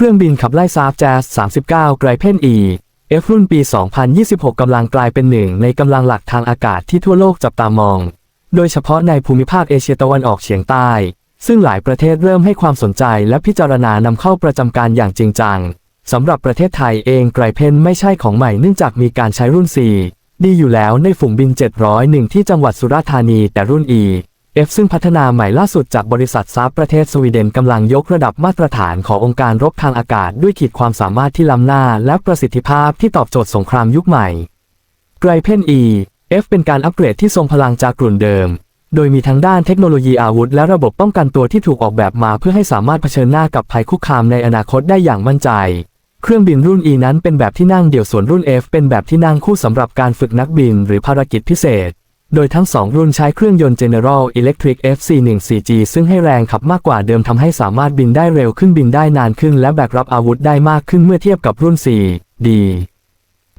เครื่องบินขับไล่ซาฟแจ๊ส39 ไกรเพนอีเอฟรุ่นปี 2026 กำลังกลายเป็นหนึ่งในกำลังหลักทางอากาศที่ทั่วโลกจับตามอง โดยเฉพาะในภูมิภาคเอเชียตะวันออกเฉียงใต้ ซึ่งหลายประเทศเริ่มให้ความสนใจและพิจารณานำเข้าประจำการอย่างจริงจังสำหรับประเทศไทยเองไกรเพนไม่ใช่ของใหม่เนื่องจากมีการใช้รุ่น 4 ดีอยู่แล้วในฝูงบิน 701 ที่จังหวัดสุราษฎร์ธานีแต่รุ่น E F ซึ่งพัฒนาใหม่ล่าสุดจากบริษัทซาฟประเทศสวีเดนกำลังยกระดับมาตรฐานขององค์การรบทางอากาศด้วยขีดความสามารถที่ล้ำหน้าและประสิทธิภาพที่ตอบโจทย์สงครามยุคใหม่ไกรเพน E F เป็นการอัปเกรดที่ทรงพลังจากกลุ่นเดิม โดยมีทั้งด้านเทคโนโลยีอาวุธและระบบป้องกันตัวที่ถูกออกแบบมาเพื่อให้สามารถเผชิญหน้ากับภัยคุกคามในอนาคตได้อย่างมั่นใจเครื่องบินรุ่น E นั้นเป็นแบบที่นั่งเดี่ยวส่วนรุ่น F เป็นแบบที่นั่งคู่สำหรับการฝึกนักบินหรือภารกิจพิเศษ โดยทั้งสองรุ่นใช้เครื่องยนต์ General Electric FC14G ซึ่งให้แรงขับมากกว่าเดิมทำให้สามารถบินได้เร็วขึ้นบินได้นานขึ้น และแบกรับอาวุธได้มากขึ้นเมื่อเทียบกับรุ่น 4D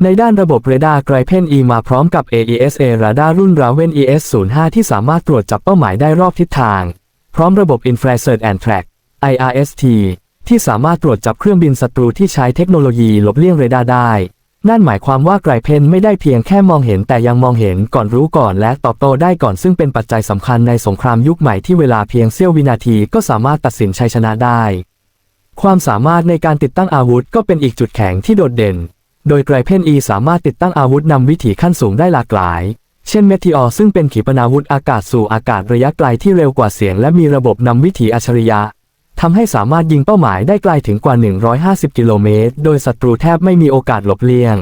ในด้านระบบเรดาร์ไกรเพน E มาพร้อมกับ AESA ราดาร์รุ่น Raven ES05 ที่สามารถตรวจจับเป้าหมายได้รอบทิศทาง พร้อมระบบ Infrared and Track IRST ที่สามารถตรวจจับเครื่องบินศัตรูที่ใช้เทคโนโลยีหลบเลี่ยงเรดาร์ได้ นั่นหมายความว่าไกรเพนไม่ได้เพียงแค่มองเห็นแต่ยังมองเห็นก่อนรู้ก่อนและตอบโต้ได้ก่อนซึ่งเป็นปัจจัยสำคัญในสงครามยุคใหม่ที่เวลาเพียงเสี้ยววินาทีก็สามารถตัดสินชัยชนะได้ ความสามารถในการติดตั้งอาวุธก็เป็นอีกจุดแข็งที่โดดเด่น โดยไกรเพน E สามารถติดตั้งอาวุธนำวิถีขั้นสูงได้หลากหลาย เช่นเมทิออซึ่งเป็นขีปนาวุธอากาศสู่อากาศระยะไกลที่เร็วกว่าเสียง และมีระบบนำวิถีอัจฉริยะ ทำให้สามารถยิงเป้าหมายได้ไกลถึงกว่า 150 กิโลเมตร โดยศัตรูแทบไม่มีโอกาสหลบเลี่ยง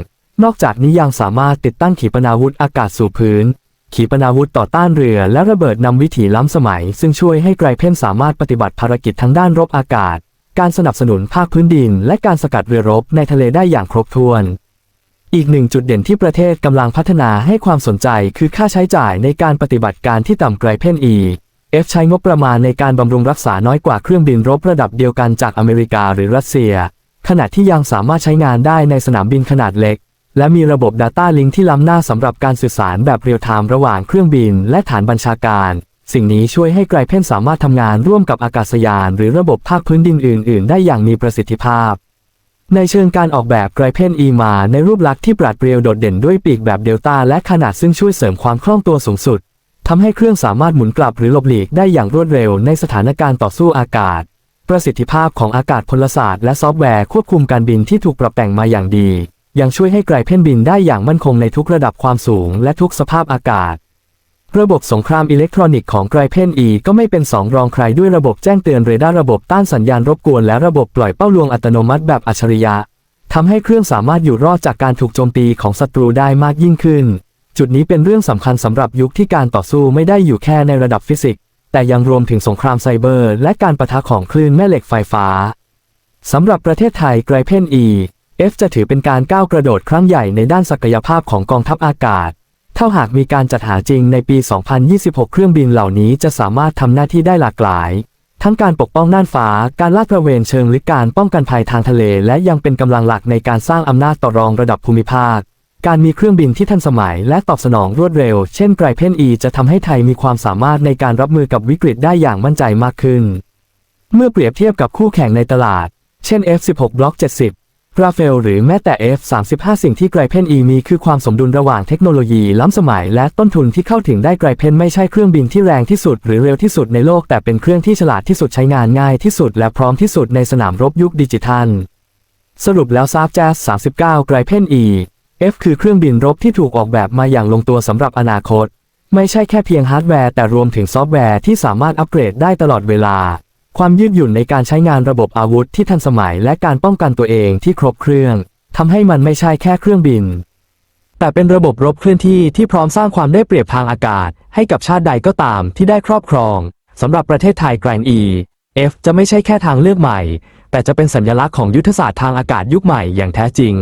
นอกจากนี้ยังสามารถติดตั้งขีปนาวุธอากาศสู่พื้น ขีปนาวุธต่อต้านเรือและระเบิดนำวิถีล้ำสมัย ซึ่งช่วยให้ไกรเพ่นสามารถปฏิบัติภารกิจทั้งด้านรบอากาศ การสนับสนุนภาคพื้นดิน และการสกัดเรือรบในทะเลได้อย่างครบถ้วนอีกหนึ่งจุดเด่นที่ประเทศกำลังพัฒนาให้ความสนใจคือค่าใช้จ่ายในการปฏิบัติการที่ต่ำไกลเพ่น E F ใช้งบประมาณในการบำรุงรักษาน้อยกว่าเครื่องบินรบระดับเดียวกันจากอเมริกาหรือรัสเซีย ขณะที่ยังสามารถใช้งานได้ในสนามบินขนาดเล็ก และมีระบบ Data Link ที่ล้ำหน้าสำหรับการสื่อสารแบบเรียลไทม์ระหว่างเครื่องบินและฐานบัญชาการ สิ่งนี้ช่วยให้ไกลเพนสามารถทำงานร่วมกับอากาศยาน หรือระบบภาคพื้นดินอื่น ๆ ได้อย่างมีประสิทธิภาพ ในเชิงการออกแบบไกรเพน E มาในรูปลักษณ์ที่ปราดเปรียวโดดเด่นด้วยปีกแบบเดลต้าและขนาดซึ่งช่วยเสริมความคล่องตัวสูงสุด ทำให้เครื่องสามารถหมุนกลับหรือหลบหลีกได้อย่างรวดเร็วในสถานการณ์ต่อสู้อากาศ ประสิทธิภาพของอากาศพลศาสตร์และซอฟต์แวร์ควบคุมการบินที่ถูกปรับแต่งมาอย่างดี ยังช่วยให้ไกรเพนบินได้อย่างมั่นคงในทุกระดับความสูงและทุกสภาพอากาศ ระบบสงครามอิเล็กทรอนิกส์ของไกรเพน E ก็ไม่เป็นสองรองใครด้วยระบบแจ้งเตือนเรดาร์ระบบต้านสัญญาณรบกวนและระบบปล่อยเป้าลวงอัตโนมัติแบบอัจฉริยะทำให้เครื่องสามารถอยู่รอดจากการถูกโจมตีของศัตรูได้มากยิ่งขึ้น จุดนี้เป็นเรื่องสำคัญสำหรับยุคที่การต่อสู้ไม่ได้อยู่แค่ในระดับฟิสิกส์ แต่ยังรวมถึงสงครามไซเบอร์ และการประทะของคลื่นแม่เหล็กไฟฟ้าสำหรับประเทศไทยไกรเพน E F จะถือเป็นการก้าวกระโดดครั้งใหญ่ในด้านศักยภาพของกองทัพอากาศถ้าหากมีการจัดหาจริงในปี 2026 เครื่องบินเหล่านี้จะสามารถทำหน้าที่ได้หลากหลาย ทั้งการปกป้องน่านฟ้า การลาดตระเวนเชิงลึกการป้องกันภัยทางทะเล และยังเป็นกำลังหลักในการสร้างอำนาจต่อรองระดับภูมิภาค การมีเครื่องบินที่ทันสมัยและตอบสนองรวดเร็ว เช่นไกรเพน E จะทำให้ไทยมีความสามารถในการรับมือกับวิกฤตได้อย่างมั่นใจมากขึ้น เมื่อเปรียบเทียบกับคู่แข่งในตลาด เช่น F16 Block 70 ราเฟลหรือแม้แต่ F35 สิ่งที่ไกรเพน E มีคือความสมดุลระหว่างเทคโนโลยีล้ำสมัยและต้นทุนที่เข้าถึงได้ไกรเพนไม่ใช่เครื่องบินที่แรงที่สุดหรือเร็วที่สุดในโลก แต่เป็นเครื่องที่ฉลาดที่สุดใช้งานง่ายที่สุด และพร้อมที่สุดในสนามรบยุคดิจิทัล สรุปแล้วซาฟแจ๊ส39 ไกรเพน E F คือเครื่องบินรบที่ถูกออกแบบมาอย่างลงตัวสำหรับอนาคต ไม่ใช่แค่เพียงฮาร์ดแวร์แต่รวมถึงซอฟต์แวร์ที่สามารถอัปเกรดได้ตลอดเวลา ความยืดหยุ่นในการใช้งานระบบอาวุธที่ทันสมัยและการป้องกันตัวเองที่ครบเครื่องทำให้มันไม่ใช่แค่เครื่องบิน แต่เป็นระบบรบเคลื่อนที่ที่พร้อมสร้างความได้เปรียบทางอากาศ ให้กับชาติใดก็ตามที่ได้ครอบครองสำหรับประเทศไทยแกรนอี F จะไม่ใช่แค่ทางเลือกใหม่ แต่จะเป็นสัญลักษณ์ของยุทธศาสตร์ทางอากาศยุคใหม่อย่างแท้จริง